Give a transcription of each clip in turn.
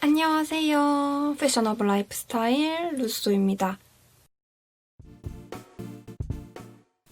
안녕하세요. 패셔너블 라이프스타일 루소입니다.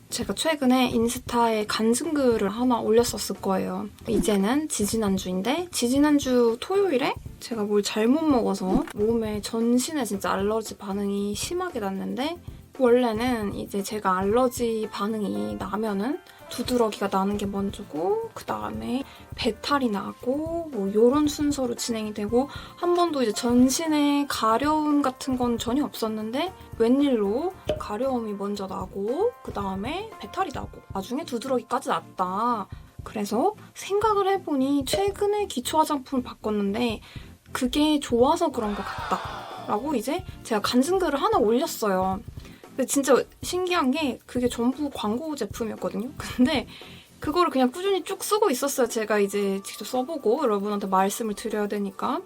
제가 최근에 인스타에 간증글을 하나 올렸었을 거예요. 이제는 지지난주인데 지지난주 토요일에 제가 뭘 잘못 먹어서 몸에 전신에 진짜 알러지 반응이 심하게 났는데 원래는 이제 제가 알러지 반응이 나면은 두드러기가 나는 게 먼저고 그 다음에 배탈이 나고 뭐 이런 순서로 진행이 되고 한 번도 이제 전신에 가려움 같은 건 전혀 없었는데 웬일로 가려움이 먼저 나고 그 다음에 배탈이 나고 나중에 두드러기까지 났다. 그래서 생각을 해보니 최근에 기초 화장품을 바꿨는데 그게 좋아서 그런 것 같다 라고 이제 제가 간증글을 하나 올렸어요. 근데 진짜 신기한 게 그게 전부 광고 제품이었거든요. 근데 그거를 그냥 꾸준히 쭉 쓰고 있었어요. 제가 이제 직접 써보고 여러분한테 말씀을 드려야 되니까.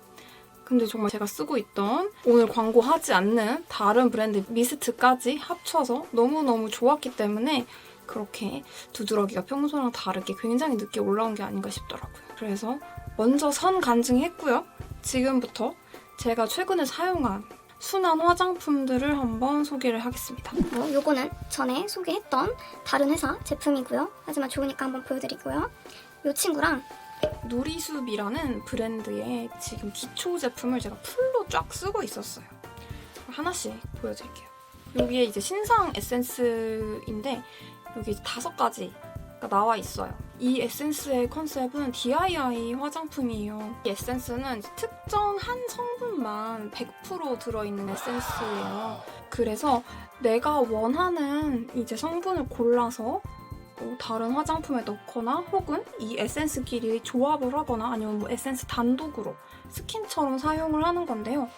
근데 정말 제가 쓰고 있던 오늘 광고하지 않는 다른 브랜드 미스트까지 합쳐서 너무너무 좋았기 때문에 그렇게 두드러기가 평소랑 다르게 굉장히 늦게 올라온 게 아닌가 싶더라고요. 그래서 먼저 선 간증했고요. 지금부터 제가 최근에 사용한 순한 화장품들을 한번 소개를 하겠습니다. 뭐 요거는 전에 소개했던 다른 회사 제품이고요. 하지만 좋으니까 한번 보여드리고요. 요 친구랑 누리숲이라는 브랜드의 지금 기초 제품을 제가 풀로 쫙 쓰고 있었어요. 하나씩 보여드릴게요. 여기에 이제 신상 에센스인데 여기 다섯 가지가 나와 있어요. 이 에센스의 컨셉은 DIY 화장품이에요. 이 에센스는 특정 한 성분만 100% 들어있는 에센스예요. 그래서 내가 원하는 이제 성분을 골라서 뭐 다른 화장품에 넣거나 혹은 이 에센스끼리 조합을 하거나 아니면 뭐 에센스 단독으로 스킨처럼 사용을 하는 건데요.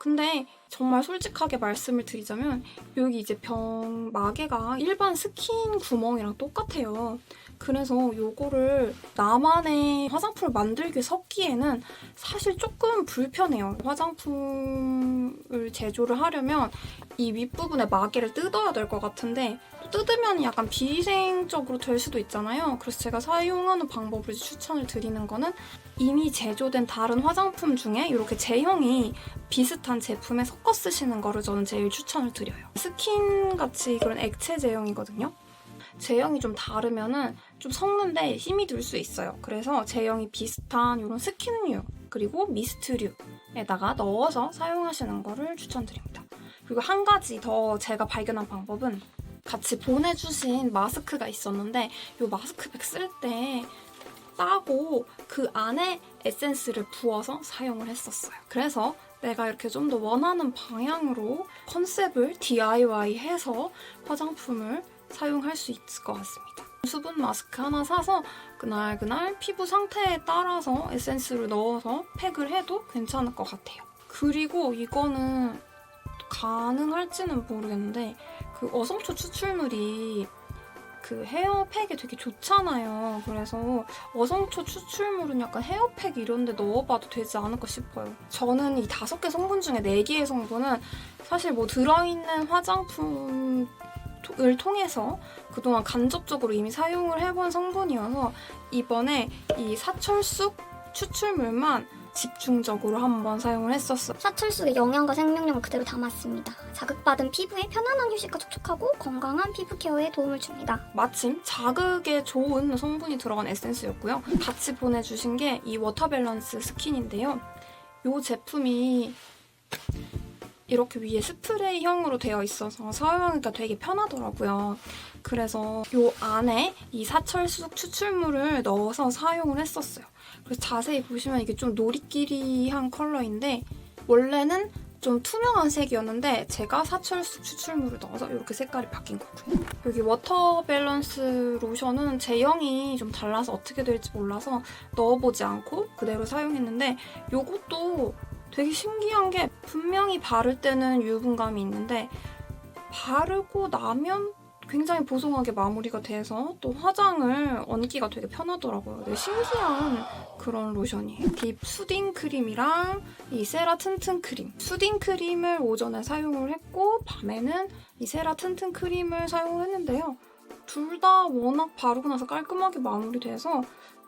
근데 정말 솔직하게 말씀을 드리자면 여기 이제 병 마개가 일반 스킨 구멍이랑 똑같아요. 그래서 요거를 나만의 화장품을 만들기 섞기에는 사실 조금 불편해요. 화장품을 제조를 하려면 이 윗부분에 마개를 뜯어야 될 것 같은데 뜯으면 약간 비위생적으로 될 수도 있잖아요. 그래서 제가 사용하는 방법을 추천을 드리는 거는 이미 제조된 다른 화장품 중에 이렇게 제형이 비슷한 제품에 섞어 쓰시는 거를 저는 제일 추천을 드려요. 스킨 같이 그런 액체 제형이거든요. 제형이 좀 다르면은 좀 섞는데 힘이 들 수 있어요. 그래서 제형이 비슷한 이런 스킨류 그리고 미스트류에다가 넣어서 사용하시는 거를 추천드립니다. 그리고 한 가지 더 제가 발견한 방법은 같이 보내주신 마스크가 있었는데 이 마스크백 쓸때 따고 그 안에 에센스를 부어서 사용을 했었어요. 그래서 내가 이렇게 좀 더 원하는 방향으로 컨셉을 DIY 해서 화장품을 사용할 수 있을 것 같습니다. 수분 마스크 하나 사서 그날 그날 피부 상태에 따라서 에센스를 넣어서 팩을 해도 괜찮을 것 같아요. 그리고 이거는 가능할지는 모르겠는데 그 어성초 추출물이 그 헤어팩에 되게 좋잖아요. 그래서 어성초 추출물은 약간 헤어팩 이런 데 넣어봐도 되지 않을까 싶어요. 저는 이 다섯 개 성분 중에 네 개의 성분은 사실 뭐 들어있는 화장품을 통해서 그동안 간접적으로 이미 사용을 해본 성분이어서 이번에 이 사철쑥 추출물만 집중적으로 한번 사용을 했었어요. 사철쑥의 영양과 생명력을 그대로 담았습니다. 자극받은 피부에 편안한 휴식과 촉촉하고 건강한 피부 케어에 도움을 줍니다. 마침 자극에 좋은 성분이 들어간 에센스였고요. 같이 보내주신 게 이 워터 밸런스 스킨인데요. 이 제품이 이렇게 위에 스프레이형으로 되어 있어서 사용하기가 되게 편하더라고요. 그래서 이 안에 이 사철쑥 추출물을 넣어서 사용을 했었어요. 그래서 자세히 보시면 이게 좀 노리끼리한 컬러인데 원래는 좀 투명한 색이었는데 제가 사철쑥 추출물을 넣어서 이렇게 색깔이 바뀐 거고요. 여기 워터 밸런스 로션은 제형이 좀 달라서 어떻게 될지 몰라서 넣어보지 않고 그대로 사용했는데 이것도 되게 신기한 게 분명히 바를 때는 유분감이 있는데 바르고 나면 굉장히 보송하게 마무리가 돼서 또 화장을 얹기가 되게 편하더라고요. 되게 신기한 그런 로션이에요. 딥 수딩 크림이랑 이 세라 튼튼 크림. 수딩 크림을 오전에 사용을 했고 밤에는 이 세라 튼튼 크림을 사용을 했는데요. 둘 다 워낙 바르고 나서 깔끔하게 마무리돼서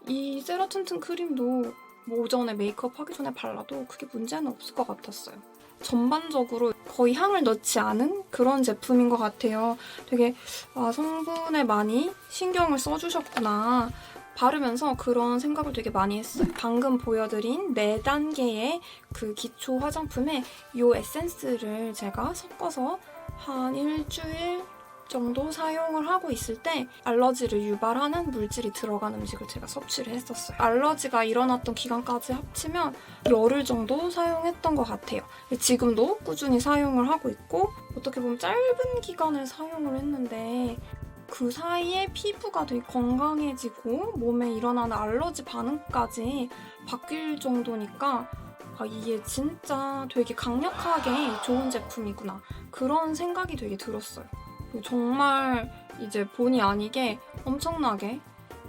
이 세라 튼튼 크림도 뭐 오전에 메이크업 하기 전에 발라도 크게 문제는 없을 것 같았어요. 전반적으로 거의 향을 넣지 않은 그런 제품인 것 같아요. 되게 아, 성분에 많이 신경을 써주셨구나. 바르면서 그런 생각을 되게 많이 했어요. 방금 보여드린 4단계의 그 기초 화장품에 이 에센스를 제가 섞어서 한 일주일 정도 사용을 하고 있을 때 알러지를 유발하는 물질이 들어간 음식을 제가 섭취를 했었어요. 알러지가 일어났던 기간까지 합치면 열흘 정도 사용했던 것 같아요. 지금도 꾸준히 사용을 하고 있고 어떻게 보면 짧은 기간을 사용을 했는데 그 사이에 피부가 되게 건강해지고 몸에 일어나는 알러지 반응까지 바뀔 정도니까 아, 이게 진짜 되게 강력하게 좋은 제품이구나. 그런 생각이 되게 들었어요. 정말 이제 본의 아니게 엄청나게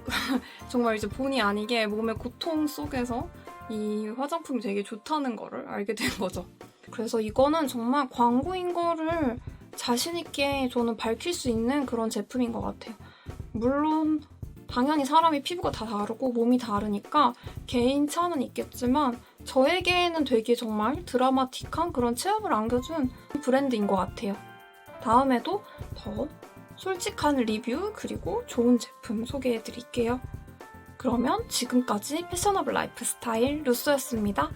정말 이제 본의 아니게 몸의 고통 속에서 이 화장품이 되게 좋다는 거를 알게 된 거죠. 그래서 이거는 정말 광고인 거를 자신있게 저는 밝힐 수 있는 그런 제품인 것 같아요. 물론 당연히 사람이 피부가 다 다르고 몸이 다르니까 개인 차는 있겠지만 저에게는 되게 정말 드라마틱한 그런 체험을 안겨준 브랜드인 것 같아요. 다음에도 더 솔직한 리뷰 그리고 좋은 제품 소개해 드릴게요. 그러면 지금까지 패셔너블 라이프 스타일 루소였습니다.